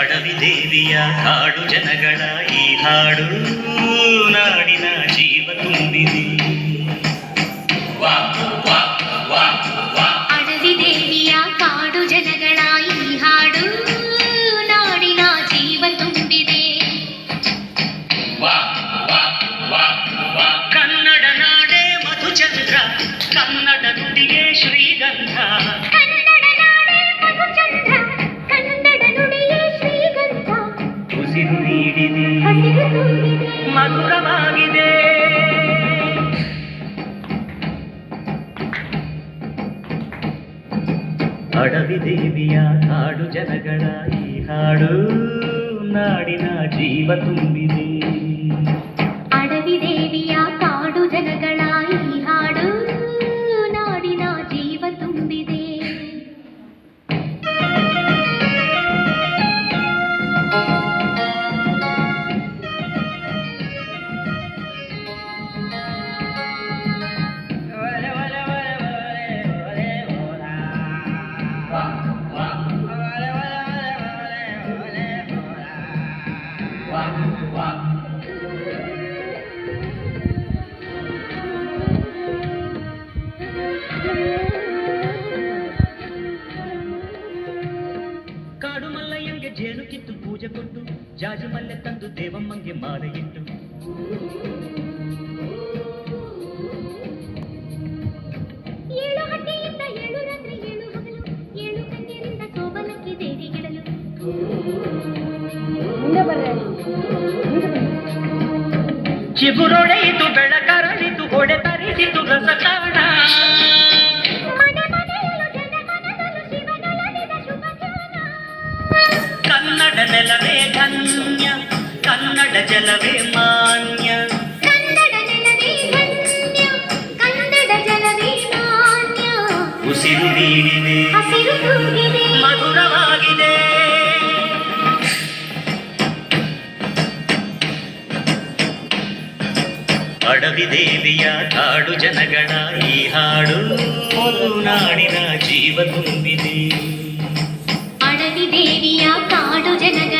ಅಡವಿ ದೇವಿಯ ಹಾಡು ಜನಗಳ ಈ ಹಾಡು ನಾಡಿನ ಜೀವ ತುಂಬಿದೆ ಅಡವಿ ದೇವಿಯ ಕಾಡು ಜನಗಳ ಈ ಹಾಡು ನಾಡಿನ ಜೀವ ತುಂಬಿದೆ ಜಾಜಿ ಮಲ್ಲೆ ತಂದು ದೇವಮ್ಮಂಗೆ ಮಾಲೆಯಿಟ್ಟು ಚಿಗುರೊಡೆಯಿತು ಬೆಳ ಜನವೇ ಮಾನ್ಯ. ಉಸಿರು ನೀಡಿದೆ ಮಧುರವಾಗಿದೆ. ಅಡವಿ ದೇವಿಯ ಕಾಡು ಜನಗಳ ಈ ಹಾಡು ನಾಡಿನ ಜೀವ ತುಂಬಿದೆ. ಅಡವಿ ದೇವಿಯ ಕಾಡು ಜನಗಳ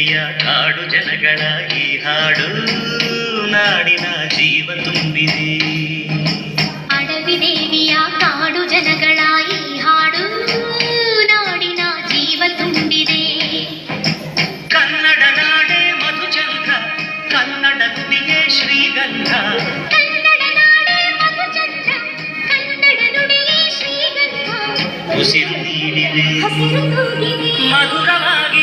ಪ್ರಿಯ ಕಾಡು ಜನಗಳ ಈ ಹಾಡು ನಾಡಿನ ಜೀವ ತುಂಬಿದೆ. ಅಡವಿ ದೇವಿಯ ಕಾಡು ಜನಗಳ ಈ ಹಾಡು ನಾಡಿನ ಜೀವ ತುಂಬಿದೆ. ಕನ್ನಡ ನಾಡೆ ಮಧುಚಂದ್ರ ಕನ್ನಡ ನುಡಿಗೆ ಶ್ರೀಗಂಧ. ಉಸಿರು ನೀಡಿದೆ. ಮಧುರವಾಗಿ